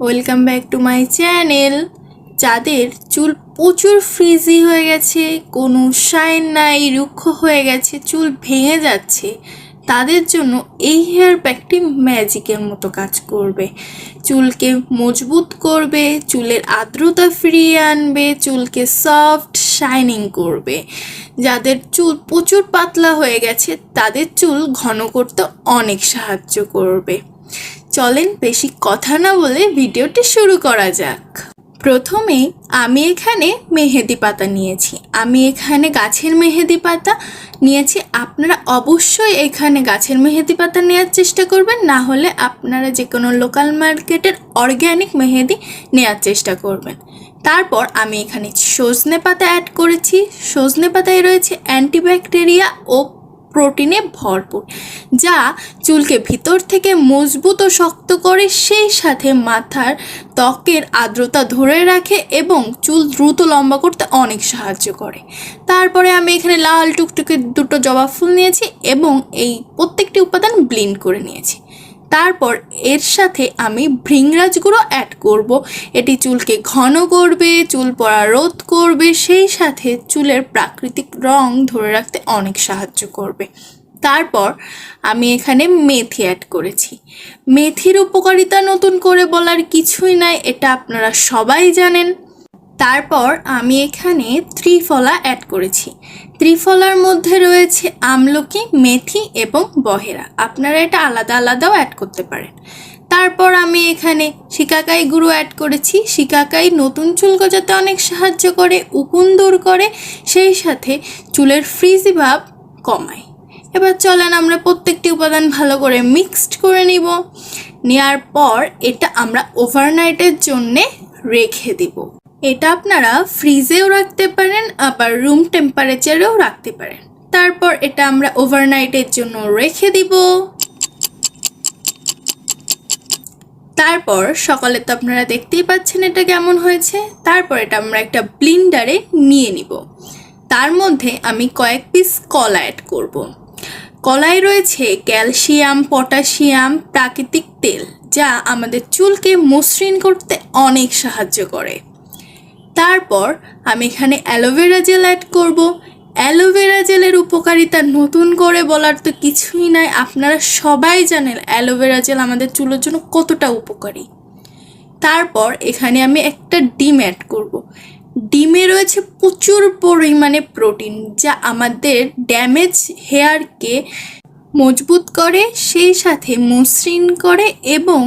Welcome back to my channel যাদের চুল প্রচুর ফ্রিজি হয়ে গেছে, কোনো শাইন নাই, রুক্ষ হয়ে গেছে, চুল ভেঙে যাচ্ছে। তাদের জন্য এই হেয়ার প্যাকটি ম্যাজিকের মতো কাজ করবে। চুলকে মজবুত করবে, চুলের আর্দ্রতা ফিরিয়ে আনবে, চুলকে সফট শাইনিং করবে। যাদের চুল প্রচুর পাতলা হয়ে গেছে, তাদের চুল ঘন করতে অনেক সাহায্য করবে। চলেন বেশি কথা না বলে ভিডিওটি শুরু করা যাক। প্রথমে আমি এখানে মেহেদি পাতা নিয়েছি। আমি এখানে গাছের মেহেদি পাতা নিয়েছি। আপনারা অবশ্যই এখানে গাছের মেহেদি পাতা নেওয়ার চেষ্টা করবেন। না হলে আপনারা যে কোনো লোকাল মার্কেটের অর্গ্যানিক মেহেদি নেওয়ার চেষ্টা করবেন। তারপর আমি এখানে সজনে পাতা অ্যাড করেছি। সজনে পাতায় রয়েছে অ্যান্টিব্যাকটেরিয়া ও প্রোটিনে ভরপুর। যা চুলকে ভিতর থেকে মজবুত ও শক্ত করে সেই সাথে মাথার ত্বকের আর্দ্রতা ধরে রাখে এবং চুল দ্রুত লম্বা করতে অনেক সাহায্য করে। তারপরে আমি এখানে লাল টুকটুকে দুটো জবা ফুল নিয়েছি এবং এই প্রত্যেকটি উপাদান ব্লিন্ড করে নিয়েছি। তারপর এর সাথে আমি ভৃংরাজ গুঁড়ো অ্যাড করব। এটি চুলকে ঘন করবে, চুল পড়া রোধ করবে, সেই সাথে চুলের প্রাকৃতিক রং ধরে রাখতে অনেক সাহায্য করবে। তারপর আমি এখানে মেথি অ্যাড করেছি। মেথির উপকারিতা নতুন করে বলার কিছুই নাই, এটা আপনারা সবাই জানেন। তারপর আমি এখানে ত্রিফলা অ্যাড করেছি। ত্রিফলার মধ্যে রয়েছে আমলকি, মেথি এবং বহেরা। আপনারা এটা আলাদা আলাদাও অ্যাড করতে পারেন। তারপর আমি এখানে শিকাকাই গুঁড়ো অ্যাড করেছি। শিকাকাই নতুন চুল গজাতে অনেক সাহায্য করে, উকুন দূর করে, সেই সাথে চুলের ফ্রিজি ভাব কমায়। এবার চলেন আমরা প্রত্যেকটি উপাদান ভালো করে মিক্সড করে নিব। নেওয়ার পর এটা আমরা ওভারনাইটের জন্যে রেখে দিব। এটা আপনারা ফ্রিজেও রাখতে পারেন, আবার রুম টেম্পারেচারেও রাখতে পারেন। তারপর এটা আমরা ওভারনাইটের জন্য রেখে দিব। তারপর সকালে তো আপনারা দেখতেই পাচ্ছেন এটা কেমন হয়েছে। তারপর এটা আমরা একটা ব্লিন্ডারে নিয়ে নিব। তার মধ্যে আমি কয়েক পিস কলা অ্যাড করব। কলায় রয়েছে ক্যালসিয়াম, পটাশিয়াম, প্রাকৃতিক তেল, যা আমাদের চুলকে মসৃণ করতে অনেক সাহায্য করে। তারপর আমি এখানে অ্যালোভেরা জেল অ্যাড করব। অ্যালোভেরা জেলের উপকারিতা নতুন করে বলার তো কিছুই নাই। আপনারা সবাই জানেন অ্যালোভেরা জেল আমাদের চুলের জন্য কতটা উপকারী। তারপর এখানে আমি একটা ডিম অ্যাড করব। ডিমে রয়েছে প্রচুর পরিমাণে প্রোটিন যা আমাদের ড্যামেজ হেয়ারকে মজবুত করে, সেই সাথে মসৃণ করে এবং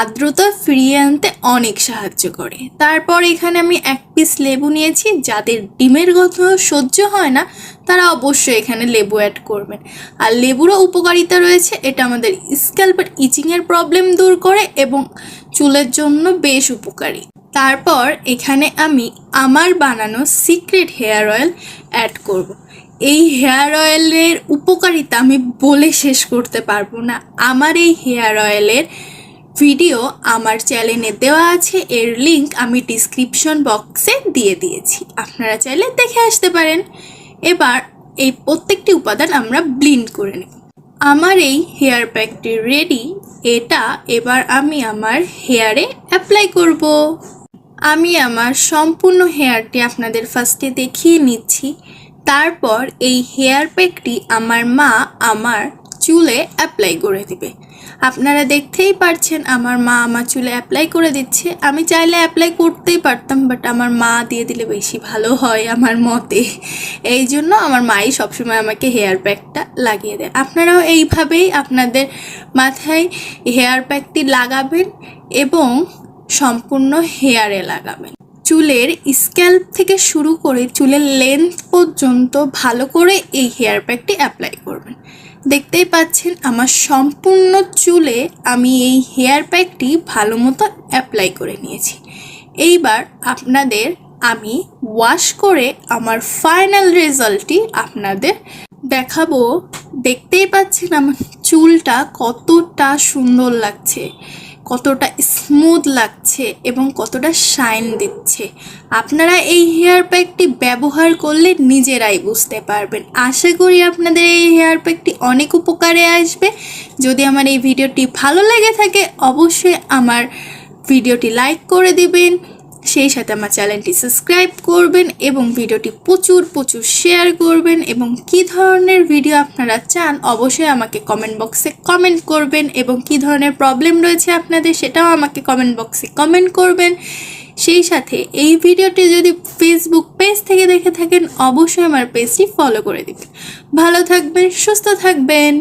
আর্দ্রতা ফিরিয়ে আনতে অনেক সাহায্য করে। তারপর এখানে আমি এক পিস লেবু নিয়েছি, যাদের ডিমের গন্ধ সহ্য হয় না, তারা অবশ্যই এখানে লেবু অ্যাড করবেন। আর লেবুরও উপকারিতা রয়েছে, এটা আমাদের স্ক্যাল্পের ইচিংয়ের প্রবলেম দূর করে এবং চুলের জন্য বেশ উপকারী। তারপর এখানে আমি আমার বানানো সিক্রেট হেয়ার অয়েল অ্যাড করব। এই হেয়ার অয়েলের উপকারিতা আমি বলে শেষ করতে পারব না। আমার এই হেয়ার অয়েলের ভিডিও আমার চ্যানেলে দেওয়া আছে। এর লিংক আমি ডিসক্রিপশন বক্সে দিয়ে দিয়েছি। আপনারা চাইলে দেখে আসতে পারেন। এবার এই প্রত্যেকটি উপাদান আমরা ব্লিন্ড করে নেব। আমার এই হেয়ার প্যাকটি রেডি এটা এবার আমি আমার হেয়ারে অ্যাপ্লাই করব। আমি আমার সম্পূর্ণ হেয়ারটি আপনাদের ফার্স্টে দেখিয়ে নিচ্ছি। তারপর এই হেয়ার প্যাকটি আমার মা আমার চুলে অ্যাপ্লাই করে দিবে। আপনারা দেখতেই পারছেন আমার মা আমার চুলে অ্যাপ্লাই করে দিচ্ছে। আমি চাইলে অ্যাপ্লাই করতেই পারতাম বাট আমার মা দিয়ে দিলে বেশি ভালো হয় আমার মতে। এই জন্য আমার মাই সবসময় আমাকে হেয়ার প্যাকটা লাগিয়ে দেয়। আপনারাও এইভাবেই আপনাদের মাথায় হেয়ার প্যাকটি লাগাবেন এবং সম্পূর্ণ হেয়ারে লাগাবেন চুলের স্ক্যাল্প থেকে শুরু করে চুলের লেন্থ পর্যন্ত ভালো করে এই হেয়ার প্যাকটি অ্যাপ্লাই করবেন। দেখতেই পাচ্ছেন আমার সম্পূর্ণ চুলে আমি এই হেয়ার প্যাকটি ভালো মতো অ্যাপ্লাই করে নিয়েছি। এইবার আপনাদের আমি ওয়াশ করে আমার ফাইনাল রেজাল্টটি আপনাদের দেখাবো। দেখতেই পাচ্ছেন আমার চুলটা কতটা সুন্দর লাগছে। কতটা স্মুথ লাগছে এবং কতটা শাইন দিচ্ছে। আপনারা এই হেয়ার প্যাকটি ব্যবহার করলে নিজেরাই বুঝতে পারবেন। আশা করি আপনাদের এই হেয়ার প্যাকটি অনেক উপকারে আসবে। যদি আমার এই ভিডিওটি ভালো লেগে থাকে, অবশ্যই আমার ভিডিওটি লাইক করে দিবেন। সেই সাথে আমার চ্যানেলটি সাবস্ক্রাইব করবেন এবং ভিডিওটি প্রচুর প্রচুর শেয়ার করবেন এবং কি ধরনের ভিডিও আপনারা চান অবশ্যই আমাকে কমেন্ট বক্সে কমেন্ট করবেন এবং কি ধরনের প্রবলেম রয়েছে আপনাদের সেটাও আমাকে কমেন্ট বক্সে কমেন্ট করবেন। সেই সাথে এই ভিডিওটি যদি ফেসবুক পেজ থেকে দেখে থাকেন, অবশ্যই আমার পেজটি ফলো করে দিবেন। ভালো থাকবেন, সুস্থ থাকবেন।